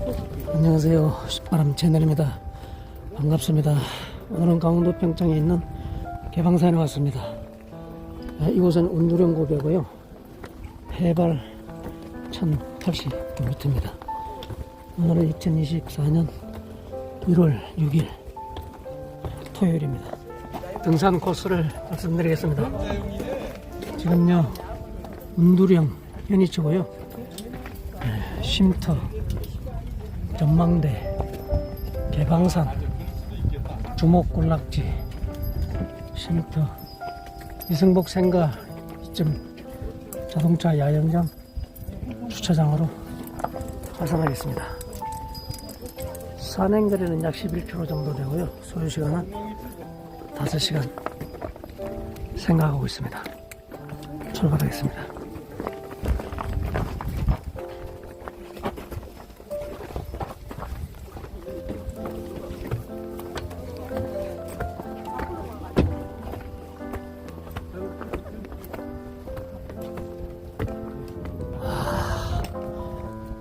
안녕하세요. 바람 채널입니다. 반갑습니다. 오늘은 강원도 평창에 있는 개방산에 왔습니다. 아, 이곳은 운두령 고개고요. 해발 1080m입니다. 오늘은 2024년 1월 6일 토요일입니다. 등산 코스를 말씀드리겠습니다. 지금요, 운두령 현이치고요. 네, 쉼터, 전망대, 개방산, 주목군락지, 쉼터, 이승복 생가 이쯤 자동차 야영장 주차장으로 활성하겠습니다. 산행거리는 약 11km 정도 되고요. 소요시간은 5시간 생각하고 있습니다. 출발하겠습니다.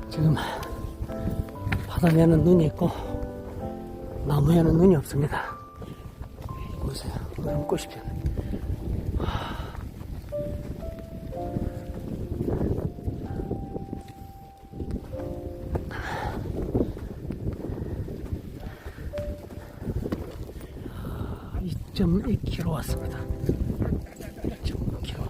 지금 바닥에는 눈이 있고 나무에는 눈이 없습니다. 보세요. 노란 꽃이 피었네. 하... 2.1km 왔습니다. 2.5km.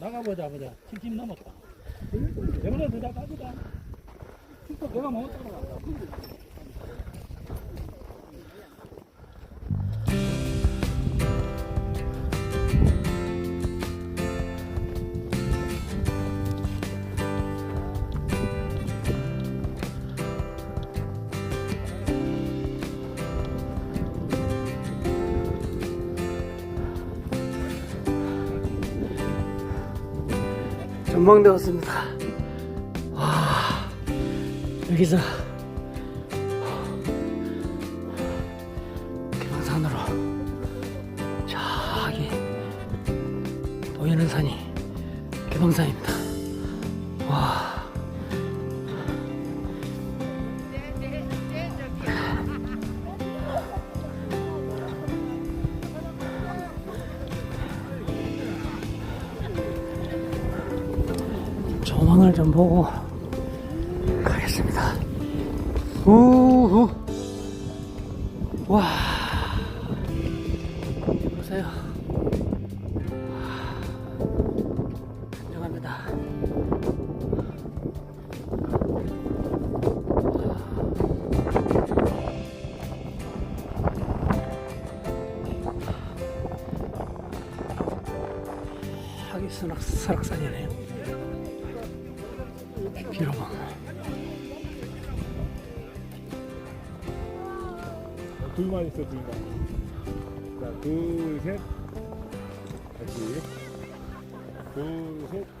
나가보자 보자. 70 넘었다. 내보다 더다 가보자. 또 내가 못 따라간다 전망대 왔습니다. 와, 여기서 개방산으로 저기 보이는 산이 개방산입니다. 와. 보고 가겠습니다. 우후. 와. 보세요. 봐. 둘만 있어 둘만. 자 둘셋. 다시. 둘셋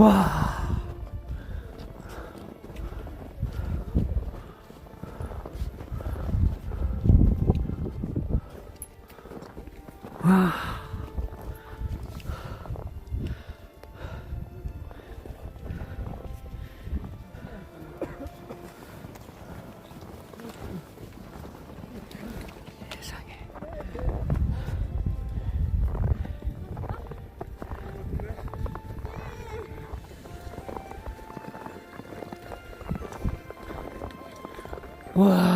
와. 와. 와.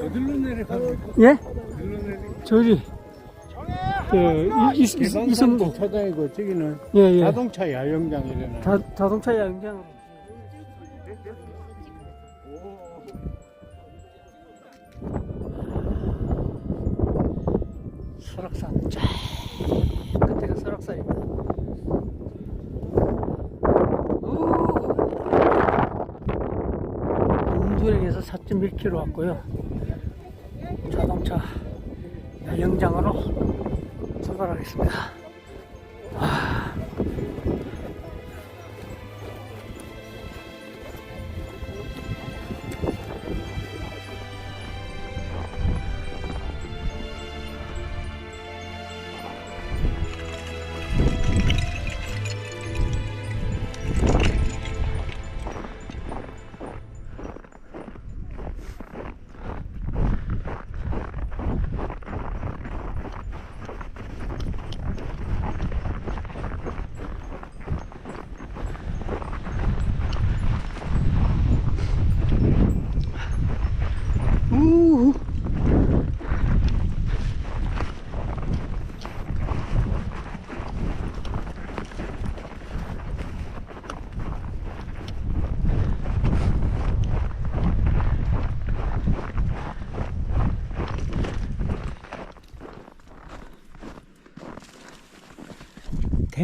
어디로 예? 저기 그 이- 이- 이- 이성고 쳐다니고 저기는 예예. 자동차 야영장이래나. 자, 자동차 양장. 설악산. 쫙 끝에가 설악산입니다. 웅두령에서 4.1km 왔고요. 자동차 야영장으로 출발하겠습니다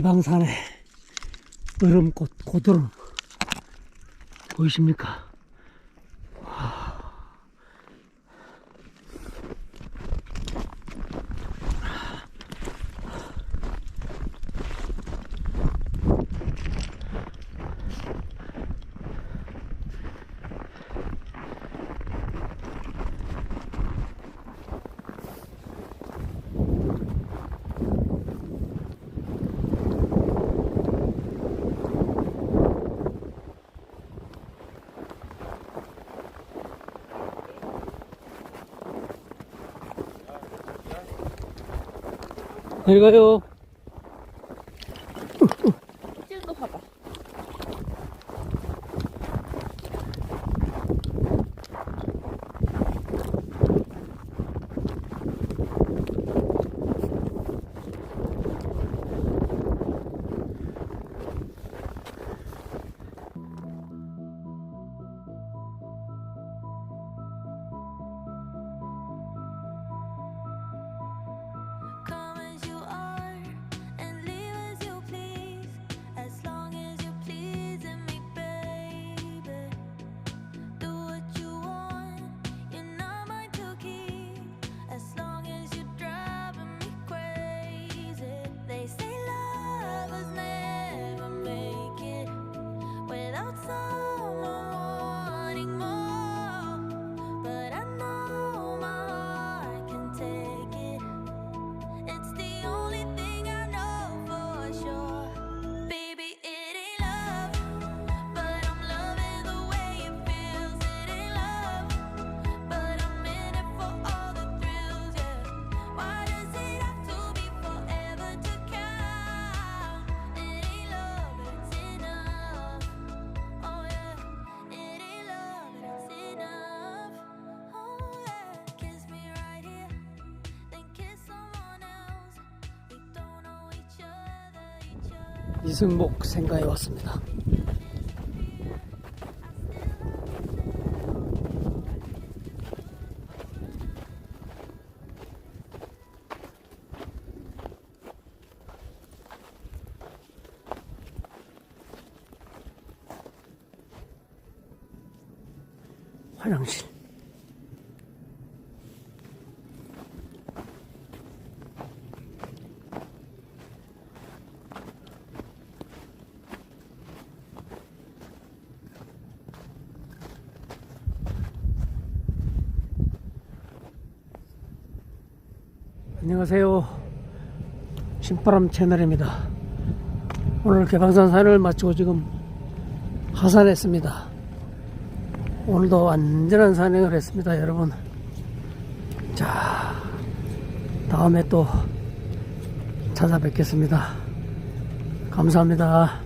대방산에 얼음꽃 고드름 보이십니까? 내려가요. 이승목 생가에 왔습니다. 화장실. 안녕하세요. 신바람 채널입니다. 오늘 개방산 산을 마치고 지금 하산했습니다. 오늘도 완전한 산행을 했습니다, 여러분. 자, 다음에 또 찾아뵙겠습니다. 감사합니다.